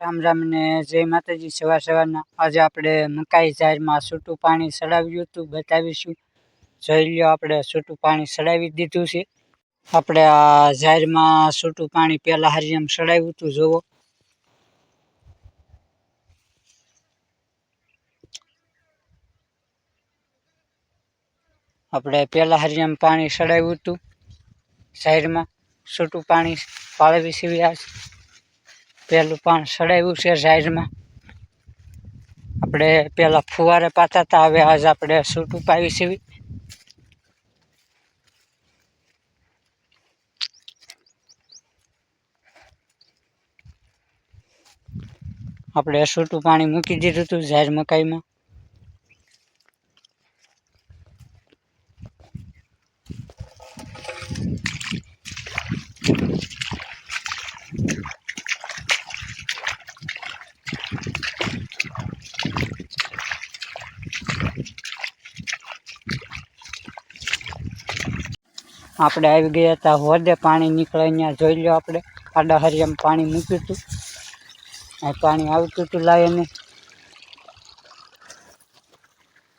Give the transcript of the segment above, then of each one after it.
રામ રામ ને જય માતાજી. સવાર સવારના આજે આપણે મકાઈ ઝાડમાં છૂટું પાણી ચડાવ્યું હતું, બતાવીશું. જોઈ લ્યો, આપણે છૂટું પાણી ચડાવી દીધું છે. આપણે આ ઝાડમાં છૂટું પાણી પહેલાં હરિયમ ચડાવ્યું હતું, જોવો. આપણે પહેલાં હરિયમ પાણી ચડાવ્યું હતું ઝાડમાં છૂટું પાણી પાળવી સીવ્યા પહેલું પાણી સડાવ્યું છે ઝાડમાં. આપણે પહેલાં ફુવારે પાતા હતા હવે આજ આપણે સૂટ પાવી છે. આપણે છૂટું પાણી મૂકી દીધું હતું ઝાડ મકાઈમાં. આપણે આવી ગયા હતા હોદે, પાણી નીકળે અહીંયા જોઈ લો આપણે. આડા હરિયમ પાણી મૂક્યું હતું. પાણી આવતું હતું લાવીને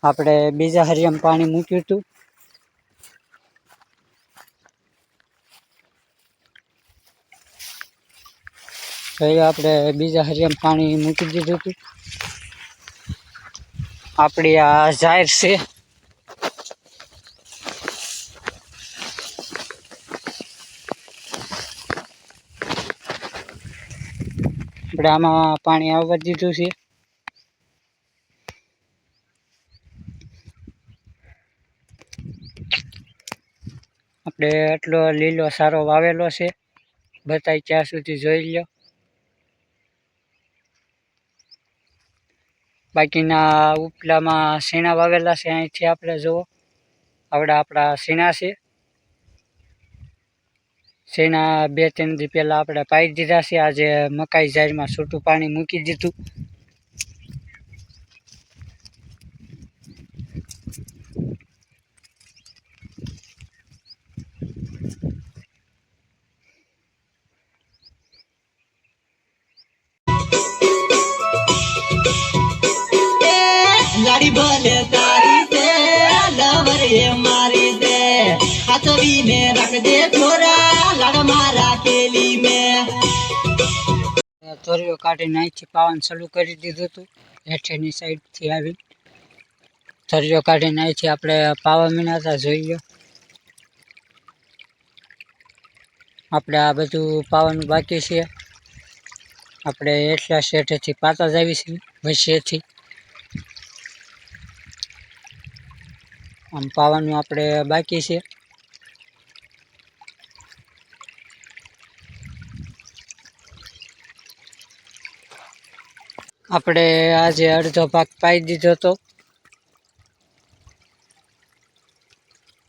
આપણે બીજા હરિયમ પાણી મૂક્યું હતું. જોઈ આપણે બીજા હરિયમ પાણી મૂકી દીધું હતું. આપણી આ જાહેર છે. આપણે આમાં પાણી આવવા દીધું છે. આપણે એટલો લીલો સારો વાવેલો છે. બતાય ત્યાં સુધી જોઈ લો બાકીના ઉપલામાં સીણા વાવેલા છે, અહીંથી આપણે જુઓ. આવડા આપણા સીણા છે. સીણા બે, ત્રણ દી પહેલાં આપણે પાઈ દીધા છે. આજે મકાઈ ઝાડમાં છૂટું પાણી મૂકી દીધું. લાડી ભલે તારી તે લવર એ મારી છે હાથવી ને રાખજે થોરા લાડ મારા કેલી મે તોરીઓ કાઢીને અહીંથી પાવાનું ચાલુ કરી દીધું હતું. હેઠેની સાઈડથી આવી તરીઓ કાઢી અહીંથી આપણે પાવા મીનાતા જોઈ લો આપણે આ બધું પાવાનું બાકી છે. આપણે એટલા શેઠેથી પાતા જ આવીશું. વચ્ચેથી આમ પાવાનું આપણે બાકી છે. આપણે આજે અડધો ભાગ પાઈ દીધો હતો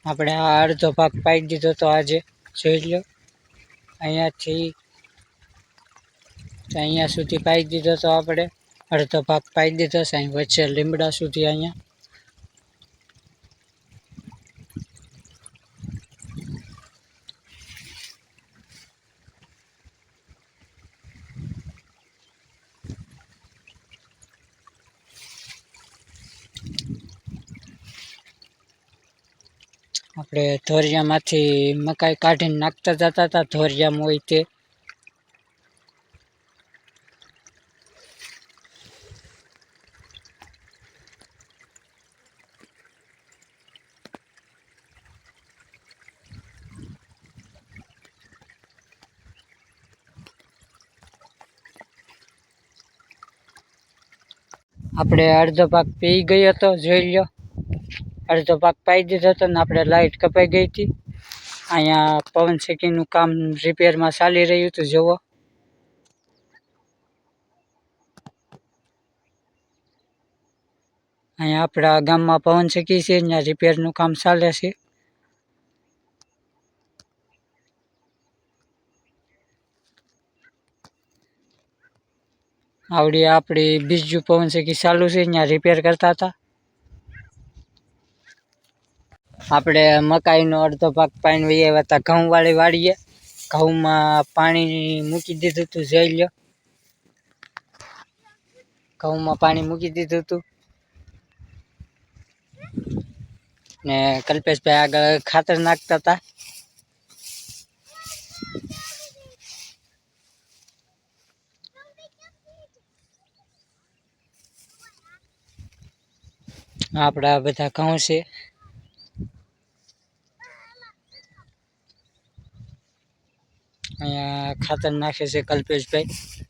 આપણે આ અડધો ભાગ પાઈ દીધો હતો આજે જોઈ લો. અહીંયાથી અહીંયા સુધી પાઈ દીધો હતો આપણે અડધો ભાગ પાઈ દીધો છે. અહીં વચ્ચે લીમડા સુધી અહીંયા આપણે ધોરિયામાંથી મકાઈ કાઢીને નાખતા જતા હતા. ધોરિયામાં હોય તે. આપણે અડધો પાક પી ગયો હતો જોઈ લો અડધો ભાગ પાઈ દીધો હતો ને આપણે લાઇટ કપાઈ ગઈ હતી. અહીંયા પવન શેકીનું કામ રિપેરમાં ચાલી રહ્યું હતું, જુઓ. અહીંયા આપણા ગામમાં પવન શેકી છે ત્યાં રિપેરનું કામ ચાલે છે. આવડી આપણી બીજું પવન શેકી ચાલુ છે ત્યાં રિપેર કરતા હતા. આપણે મકાઈનો અડધો ભાગ પાણી વહી આવ્યા ઘઉંવાળી વાડીએ ઘઉંમાં પાણી મૂકી દીધું હતું, જોઈ લો ઘઉંમાં પાણી મૂકી દીધું હતું. ને કલ્પેશભાઈ આગળ ખાતર નાખતા હતા. આપણા બધા ઘઉં છે. અહીંયા ખાતર નાખે છે કલ્પેશભાઈ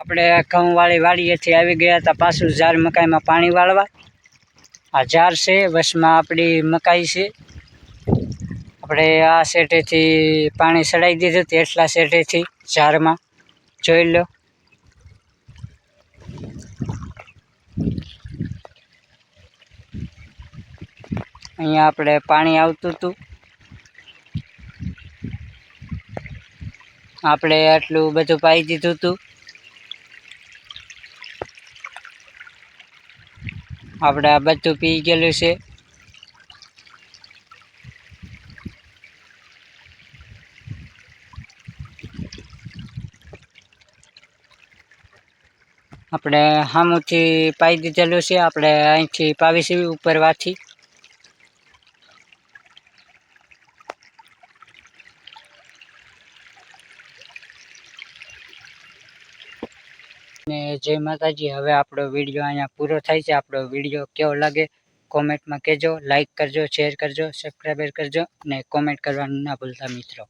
આપણે ઘઉં વાળી વાડીએથી આવી ગયા હતા પાછું ઝાર મકાઈમાં પાણી વાળવા આ ઝાર છે વસમાં આપણી મકાઈ છે. આપણે આ શેઠેથી પાણી ચડાવી દીધું હતું, એટલા શેઠેથી ઝારમાં જોઈ લો. અહીંયા આપણે પાણી આવતું હતું. આપણે આટલું બધું પાઈ દીધું હતું. આપણે આ બધું પી ગયેલું છે. આપણે સામુથી પાઈ દીધેલું છે, આપણે અહીંથી પાવીશું ઉપરવાથી ને જય માતાજી. હવે આપણો વીડિયો અહીંયા પૂરો થાય છે. આપણો વીડિયો કેવો લાગે કોમેન્ટમાં કહેજો લાઇક કરજો શેર કરજો સબસ્ક્રાઈબર કરજો અને કોમેન્ટ કરવાનું ના ભૂલતા મિત્રો.